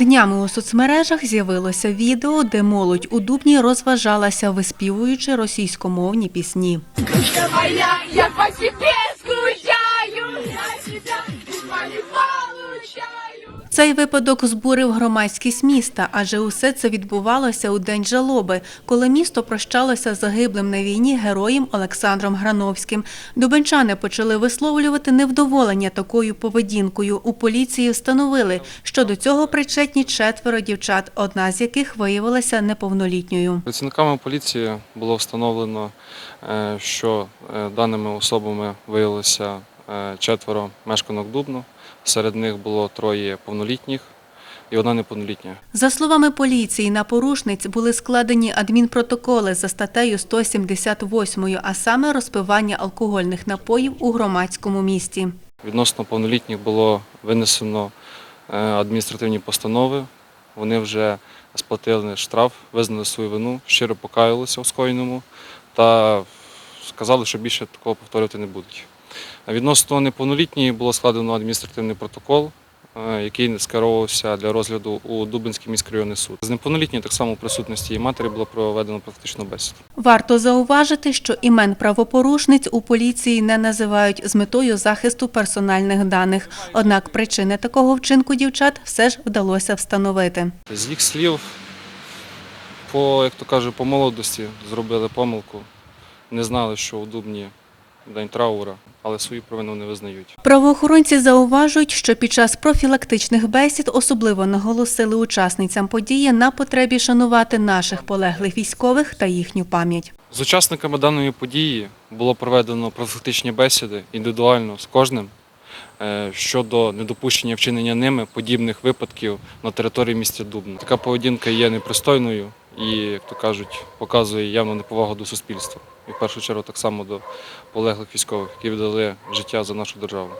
Днями у соцмережах з'явилося відео, де молодь у Дубні розважалася, виспівуючи російськомовні пісні. Моя, я по тебе Цей випадок збурив громадськість міста, адже усе це відбувалося у день жалоби, коли місто прощалося загиблим на війні героєм Олександром Грановським. Дубенчани почали висловлювати невдоволення такою поведінкою. У поліції встановили, що до цього причетні четверо дівчат, одна з яких виявилася неповнолітньою. Працівниками поліції було встановлено, е, що е, даними особами виявилося четверо мешканок Дубну. Серед них було троє повнолітніх і одна неповнолітня. За словами поліції, на порушниць були складені адмінпротоколи за статтею 178, а саме розпивання алкогольних напоїв у громадському місті. Відносно повнолітніх було винесено е, адміністративні постанови. Вони вже сплатили штраф, визнали свою вину, щиро покаялися у скоєному та сказали, що більше такого повторювати не будуть. Відносно неповнолітньої було складено адміністративний протокол, е, який скеровувався для розгляду у Дубинський міськрайонний суд. З неповнолітньої так само в присутності її матері було проведено практичну бесіду. Варто зауважити, що імен правопорушниць у поліції не називають з метою захисту персональних даних. Однак причини такого вчинку дівчат все ж вдалося встановити. З їх слів, по, як то кажуть, по молодості зробили помилку, не знали, що у Дубні день траура, але свою провину не визнають. Правоохоронці зауважують, що під час профілактичних бесід особливо наголосили учасницям події на потребі шанувати наших полеглих військових та їхню пам'ять. З учасниками даної події було проведено профілактичні бесіди індивідуально з кожним е, щодо недопущення вчинення ними подібних випадків на території міста Дубна. Така поведінка є непристойною і, як то кажуть, показує явну неповагу до суспільства. І в першу чергу так само до полеглих військових, які віддали життя за нашу державу.